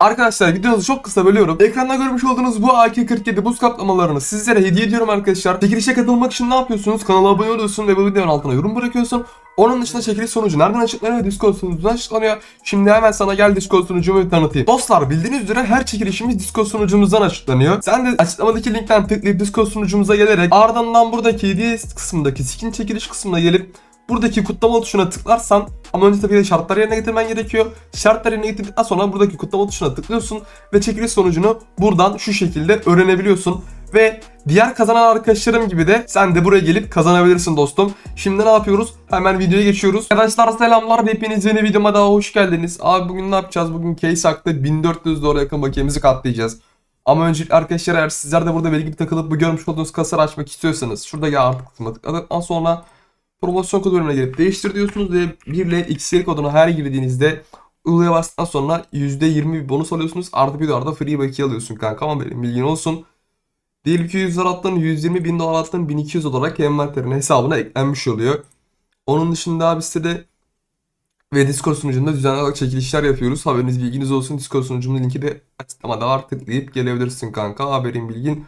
Arkadaşlar videonuzu çok kısa bölüyorum. Ekranda görmüş olduğunuz bu AK-47 buz kaplamalarını sizlere hediye ediyorum arkadaşlar. Çekilişe katılmak için ne yapıyorsunuz? Kanala abone oluyorsun ve bu videonun altına yorum bırakıyorsun. Onun dışında çekiliş sonucu nereden açıklanıyor? Discord sunucundan açıklanıyor. Şimdi hemen sana gel Discord sunucumu tanıtayım. Dostlar bildiğiniz üzere her çekilişimiz Discord sunucumuzdan açıklanıyor. Sen de açıklamadaki linkten tıklayıp Discord sunucumuza gelerek ardından buradaki hediye kısmındaki skin çekiliş kısmına gelip buradaki kutlama tuşuna tıklarsan ama önce tabii de şartları yerine getirmen gerekiyor. Şartları yerine getirdikten sonra buradaki kutlama tuşuna tıklıyorsun ve çekiliş sonucunu buradan şu şekilde öğrenebiliyorsun. Ve diğer kazanan arkadaşlarım gibi de sen de buraya gelip kazanabilirsin dostum. Şimdi ne yapıyoruz? Hemen videoya geçiyoruz. Arkadaşlar selamlar. Hepiniz yeni videoma daha hoş geldiniz. Abi bugün ne yapacağız? Bugün case hakkında 1400 dolara yakın bakiyemizi katlayacağız. Ama öncelikle arkadaşlar eğer sizler de burada belki bir takılıp bu görmüş olduğunuz kasaları açmak istiyorsanız şurada ya artık kısmına tıkladıktan sonra promosyon kodu bölümüne gelip değiştir diyorsunuz ve 1 ile XL kodunu her girdiğinizde uygulaya bastıktan sonra %20 bir bonus alıyorsunuz. Artı bir de arada free bakiye alıyorsun kanka ama benim bilgin olsun. Diyelim ki 100 dolar attın 120 bin dolar attın 1200 olarak envanterin hesabına eklenmiş oluyor. Onun dışında abi sitede ve Discord sunucunda düzenli olarak çekilişler yapıyoruz. Haberiniz bilginiz olsun. Discord sunucumun linki de açıklamada var. Tıklayıp gelebilirsin kanka. Haberin bilgin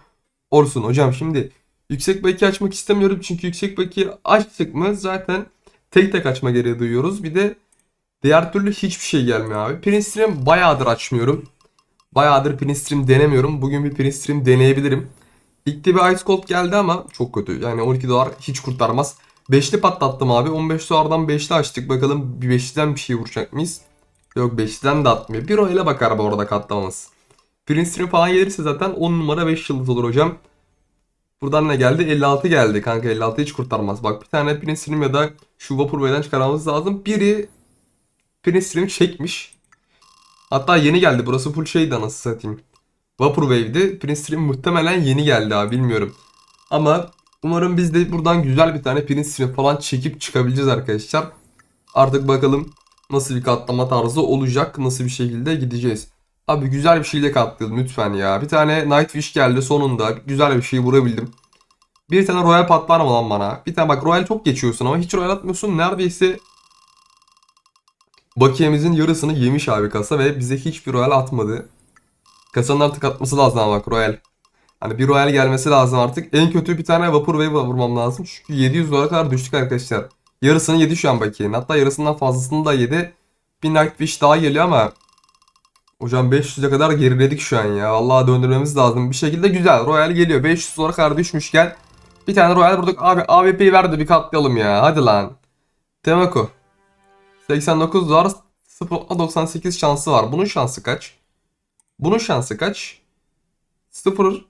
olsun. Hocam şimdi yüksek bakiye açmak istemiyorum. Çünkü yüksek bakiye açtık mı zaten tek tek açma gereği duyuyoruz. Bir de diğer türlü hiçbir şey gelmiyor abi. Print Stream bayağıdır açmıyorum. Bayağıdır Print Stream denemiyorum. Bugün bir Print Stream deneyebilirim. İlk de bir Ice Cold geldi ama çok kötü. Yani 12 dolar hiç kurtarmaz. 5'li patlattım abi. 15 dolardan 5'li açtık. Bakalım bir 5'liden bir şey vuracak mıyız? Yok 5'liden de atmıyor. 1 ile bakar bu arada katlamamız. Prince Stream falan gelirse zaten 10 numara 5 yıldız olur hocam. Buradan ne geldi? 56 geldi kanka. 56 hiç kurtarmaz. Bak bir tane Prince Stream ya da şu Vaporway'den çıkarmamız lazım. Biri Prince Stream çekmiş. Hatta yeni geldi. Burası full şeydi anasını satayım. Vaporwave'di. Prince Stream muhtemelen yeni geldi abi bilmiyorum. Ama umarım biz de buradan güzel bir tane Prince Stream falan çekip çıkabileceğiz arkadaşlar. Artık bakalım nasıl bir katlama tarzı olacak. Nasıl bir şekilde gideceğiz. Abi güzel bir şeyle katlayalım lütfen ya. Bir tane Nightwish geldi sonunda. Güzel bir şey vurabildim. Bir tane Royal patlar mı lan bana? Bir tane bak Royal çok geçiyorsun ama hiç Royal atmıyorsun. Neredeyse bakiyemizin yarısını yemiş abi kasa ve bize hiçbir Royal atmadı. Kasanın artık atması lazım ama bak Royal. Hani bir Royal gelmesi lazım artık. En kötü bir tane Vapor Wave vurmam lazım. Çünkü 700 dolara kadar düştük arkadaşlar. Yarısını yedi şu an bakiyenin. Hatta yarısından fazlasını da yedi. Bir Nightwish daha geliyor ama Hocam 500'e kadar geriledik şu an ya. Vallahi döndürmemiz lazım. Bir şekilde güzel. Royal geliyor. 500 dolara kadar düşmüşken bir tane Royal vurduk. Abi AWP'yi ver de bir katlayalım ya. Hadi lan. Temako. 89 dolar 0.98 şansı var. Bunun şansı kaç? Bunun şansı kaç? 0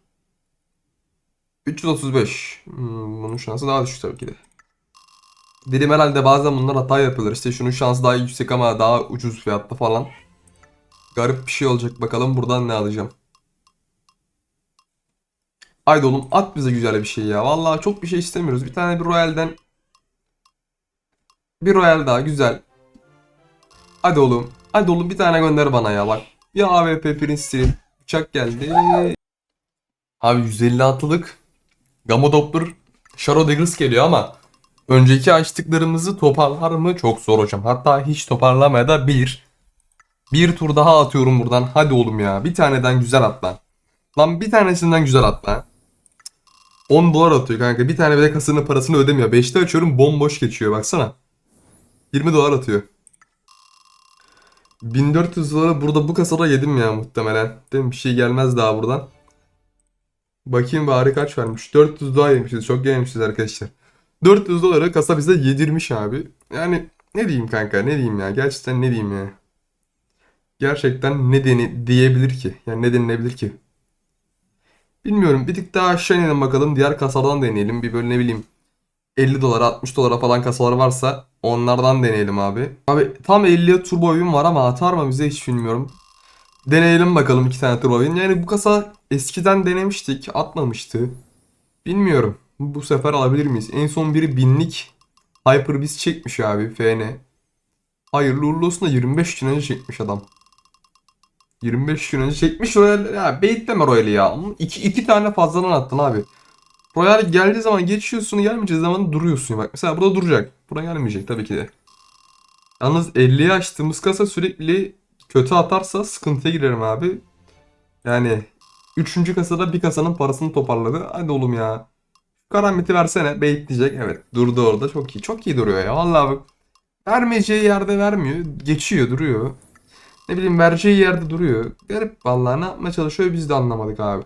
335. Hmm, bunun şansı daha düşük tabii ki de. Dedim herhalde bazen bunlar hata yapılır. İşte şunun şansı daha yüksek ama daha ucuz fiyatta falan. Garip bir şey olacak. Bakalım buradan ne alacağım. Haydi oğlum at bize güzel bir şey ya. Vallahi çok bir şey istemiyoruz. Bir tane bir Royal'den bir Royal daha güzel. Hadi oğlum. Hadi oğlum bir tane gönder bana ya bak. Bir AWP Prince Stream. Uçak geldi. Abi 156'lık Gamma Doppler Shadow Daggers geliyor ama önceki açtıklarımızı toparlar mı? Çok zor hocam. Hatta hiç toparlamaya da bilir. Bir tur daha atıyorum buradan. Hadi oğlum ya. Bir taneden güzel at lan. Lan bir tanesinden güzel at lan. 10 dolar atıyor kanka. Bir tane bile kasının parasını ödemiyor. 5'te açıyorum bomboş geçiyor baksana. 20 dolar atıyor. 1400 dolara burada bu kasada yedim ya muhtemelen. Değil mi? Bir şey gelmez daha buradan. Bakayım bari kaç vermiş. 400 dolar yemişiz. Çok yemişiz arkadaşlar. 400 dolara kasa bize yedirmiş abi. Yani ne diyeyim kanka ne diyeyim ya. Gerçekten ne diyeyim ya. Gerçekten ne deni diyebilir ki? Yani ne denilebilir ki? Bilmiyorum. Bir tık daha aşağı inelim bakalım. Diğer kasadan deneyelim. Bir böyle ne bileyim 50 dolara 60 dolara falan kasalar varsa onlardan deneyelim abi. Abi tam 50'ye turbo oyun var ama atar mı bize hiç bilmiyorum. Deneyelim bakalım iki tane turbo oyun. Yani bu kasa eskiden denemiştik. Atmamıştı. Bilmiyorum. Bu sefer alabilir miyiz? En son biri binlik Hyper Beast çekmiş abi FN. Hayırlı uğurlu olsun da 25 gün önce çekmiş adam. 25 gün önce çekmiş Royal. Ya beyitleme Royal'i ya. İki, iki tane fazladan attın abi. Royal geldiği zaman geçiyorsun gelmeyeceği zaman duruyorsun. Bak mesela burada duracak. Buraya gelmeyecek tabii ki de. Yalnız 50'ye açtığımız kasa sürekli kötü atarsa sıkıntıya girerim abi. Yani 3. kasada bir kasanın parasını toparladı. Hadi oğlum ya. Karambiti versene. Bait diyecek. Evet durdu orada. Çok iyi. Çok iyi duruyor ya. Vallahi bak. Vermeyeceği yerde vermiyor. Geçiyor duruyor. Ne bileyim vereceği yerde duruyor. Garip vallahi ne yapmaya çalışıyor biz de anlamadık abi.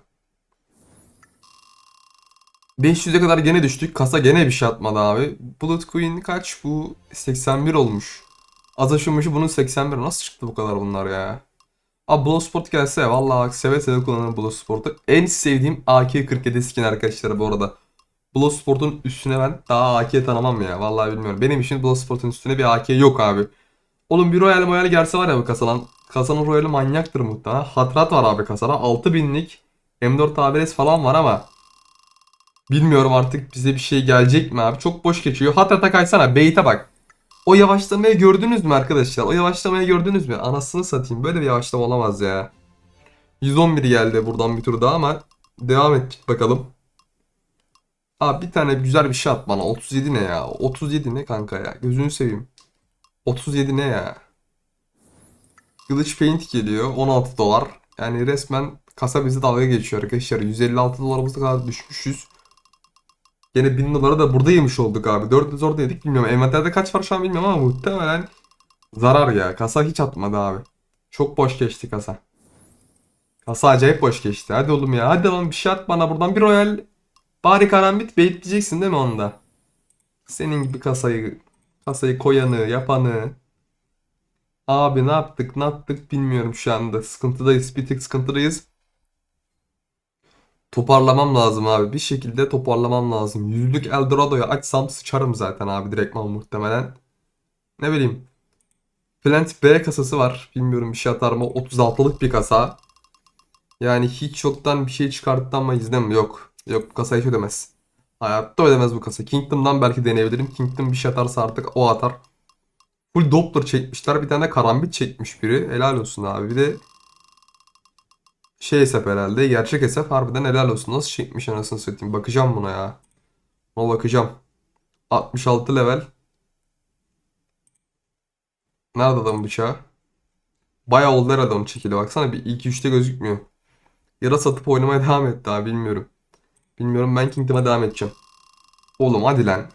500'e kadar gene düştük. Kasa gene bir şey atmadı abi. Bullet Queen kaç? Bu 81 olmuş. Az aşılmışı bunun 81. Nasıl çıktı bu kadar bunlar ya? Abi Bloodsport gelse vallahi bak seve seve kullanırım Bloodsport'u. En sevdiğim AK-47 skin arkadaşlar bu arada. Bloodsport'un üstüne ben daha AK tanımam ya. Vallahi bilmiyorum. Benim için Bloodsport'un üstüne bir AK yok abi. Oğlum bir Royal Royal gelse var ya bu kasadan. Kasanın Royal'i manyaktır muhtemelen. Hatrat var abi kasada. 6000'lik M4 ABS falan var ama Bilmiyorum artık bize bir şey gelecek mi abi? Çok boş geçiyor. Hatrat'a kaysana. Bait'e bak. O yavaşlamayı gördünüz mü arkadaşlar? O yavaşlamayı gördünüz mü? Anasını satayım. Böyle bir yavaşlama olamaz ya. 111 geldi buradan bir tur daha ama devam et bakalım. Abi bir tane güzel bir şey at bana. 37 ne ya? 37 ne kanka ya? Gözünü seveyim. 37 ne ya? Kılıç Paint geliyor. 16 dolar. Yani resmen kasa bizi dalga geçiyor arkadaşlar. 156 dolarımızda kadar düşmüşüz. Yine 1000 dolara da burada yemiş olduk abi. 400 orada yedik bilmiyorum. Envanterde kaç var şu an bilmiyorum ama muhtemelen zarar ya. Kasa hiç atmadı abi. Çok boş geçti kasa. Kasa acayip boş geçti. Hadi oğlum ya. Hadi lan bir şey at bana buradan. Bir royal bari karambit bait diyeceksin değil mi onda? Senin gibi kasayı kasayı koyanı yapanı. Abi ne yaptık ne yaptık bilmiyorum şu anda. Sıkıntıdayız. Bir tık sıkıntıdayız. Toparlamam lazım abi. Bir şekilde toparlamam lazım. Yüzlük Eldorado'yu açsam sıçarım zaten abi direktman muhtemelen. Ne bileyim. Plant B kasası var. Bilmiyorum bir şey atar mı? 36'lık bir kasa. Yani hiç yoktan bir şey çıkarttı ama izlem yok. Yok bu kasa hiç ödemez. Hayatta ödemez bu kasa. Kingdom'dan belki deneyebilirim. Kingdom bir şey atarsa artık o atar. Full Doppler çekmişler. Bir tane de karambit çekmiş biri. Helal olsun abi. Bir de şey hesap herhalde. Gerçek hesap harbiden helal olsun. Nasıl çekmiş anasını satayım. Bakacağım buna ya. Ona bakacağım. 66 level. Nerede adam bıçağı? Bayağı oldu herhalde onun çekili. Baksana bir ilk üçte gözükmüyor. Yara satıp oynamaya devam etti daha bilmiyorum. Bilmiyorum ben Kingdom'a devam edeceğim. Oğlum hadi lan.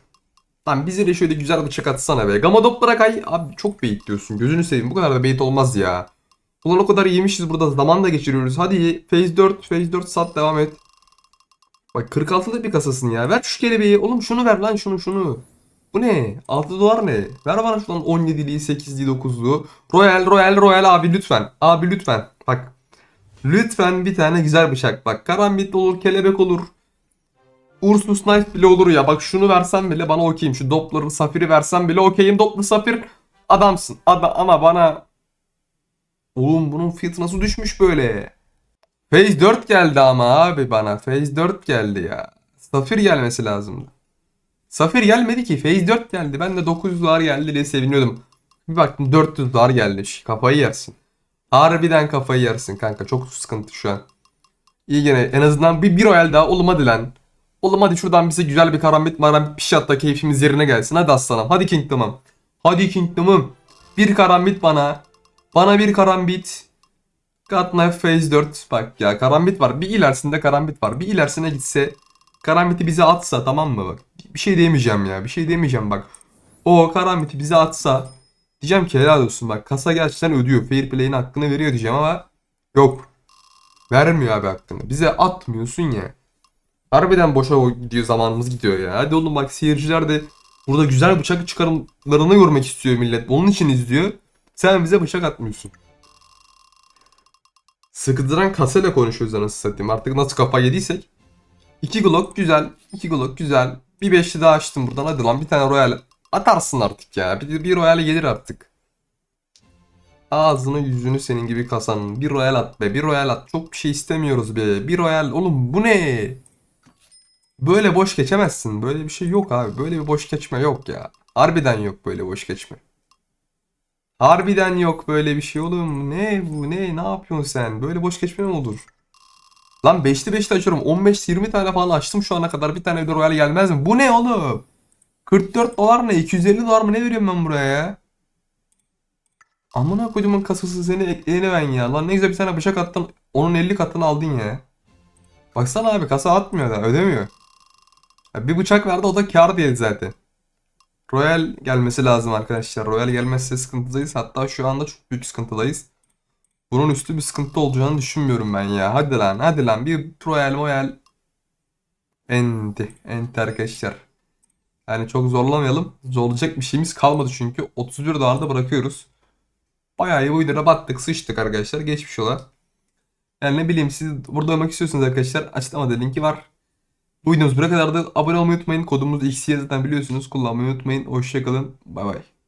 Lan bize de şöyle güzel bıçak atsana be. Gamma Doppler'a kay. Abi çok bait diyorsun. Gözünü seveyim. Bu kadar da bait olmaz ya. Ulan o kadar yemişiz burada. Zaman da geçiriyoruz. Hadi Phase 4. Phase 4 sat devam et. Bak 46'lık bir kasasın ya. Ver şu kelebeği. Oğlum şunu ver lan şunu şunu. Bu ne? 6 dolar ne? Ver bana şuradan 17'liği, 8'liği, 9'luğu. Royal, Royal, Royal abi lütfen. Abi lütfen. Bak. Lütfen bir tane güzel bıçak. Bak karambit olur, kelebek olur. Ursus Knife bile olur ya. Bak şunu versen bile bana okeyim. Şu Doppler'ın Safir'i versen bile okeyim. Doppler Safir adamsın. Ada ama bana Oğlum bunun fiyatı nasıl düşmüş böyle? Phase 4 geldi ama abi bana. Phase 4 geldi ya. Safir gelmesi lazımdı. Safir gelmedi ki. Phase 4 geldi. Ben de 900 dolar geldi diye seviniyordum. Bir baktım 400 dolar gelmiş. Kafayı yersin. Harbiden kafayı yersin kanka. Çok sıkıntı şu an. İyi gene en azından bir bir royal daha. Oğlum hadi lan. Oğlum hadi şuradan bize güzel bir karambit marambit bir şey at da keyfimiz yerine gelsin. Hadi aslanım. Hadi Kingdom'um. Hadi Kingdom'um. Bir karambit bana. Bana bir karambit. God Knife Phase 4. Bak ya karambit var. Bir ilerisinde karambit var. Bir ilerisine gitse karambiti bize atsa tamam mı bak. Bir şey demeyeceğim ya. Bir şey demeyeceğim bak. O karambiti bize atsa diyeceğim ki helal olsun bak. Kasa gerçekten ödüyor. Fair play'in hakkını veriyor diyeceğim ama yok. Vermiyor abi hakkını. Bize atmıyorsun ya. Harbiden boşa gidiyor zamanımız gidiyor ya. Hadi oğlum bak seyirciler de burada güzel bıçak çıkarımlarını görmek istiyor millet. Onun için izliyor. Sen bize bıçak atmıyorsun. Sıkıdıran kasayla konuşuyoruz anasını satayım. Artık nasıl kafa yediysek. 2 Glock güzel. 2 Glock güzel. Bir beşli daha açtım buradan. Hadi lan bir tane Royal atarsın artık ya. Bir, bir Royal gelir artık. Ağzını yüzünü senin gibi kasanın. Bir Royal at be. Bir Royal at. Çok bir şey istemiyoruz be. Bir Royal. Oğlum bu ne? Böyle boş geçemezsin. Böyle bir şey yok abi. Böyle bir boş geçme yok ya. Harbiden yok böyle boş geçme. Harbiden yok böyle bir şey oğlum. Ne bu ne ne yapıyorsun sen? Böyle boş geçme mi olur? Lan 5'li 5'li açıyorum. 15-20 tane falan açtım şu ana kadar. Bir tane de Royal gelmez mi? Bu ne oğlum? 44 dolar ne? 250 dolar mı? Ne veriyorum ben buraya ya? Amına koyduğumun kasası seni ekleyene ben ya. Lan ne güzel bir tane bıçak attın. Onun 50 katını aldın ya. Baksana abi kasa atmıyor da ödemiyor. Bir bıçak verdi o da kar değil zaten. Royal gelmesi lazım arkadaşlar. Royal gelmezse sıkıntıdayız. Hatta şu anda çok büyük sıkıntıdayız. Bunun üstü bir sıkıntı olacağını düşünmüyorum ben ya. Hadi lan hadi lan bir Royal Royal. Enti. Enti arkadaşlar. Yani çok zorlamayalım. Zorlayacak bir şeyimiz kalmadı çünkü. 31 dolarda bırakıyoruz. Bayağı iyi bu videoda battık sıçtık arkadaşlar. Geçmiş ola. Yani ne bileyim siz burada olmak istiyorsanız arkadaşlar açıklamada linki var. Bu videomuz buraya kadardı. Abone olmayı unutmayın. Kodumuz XY zaten biliyorsunuz. Kullanmayı unutmayın. Hoşçakalın. Bay bay.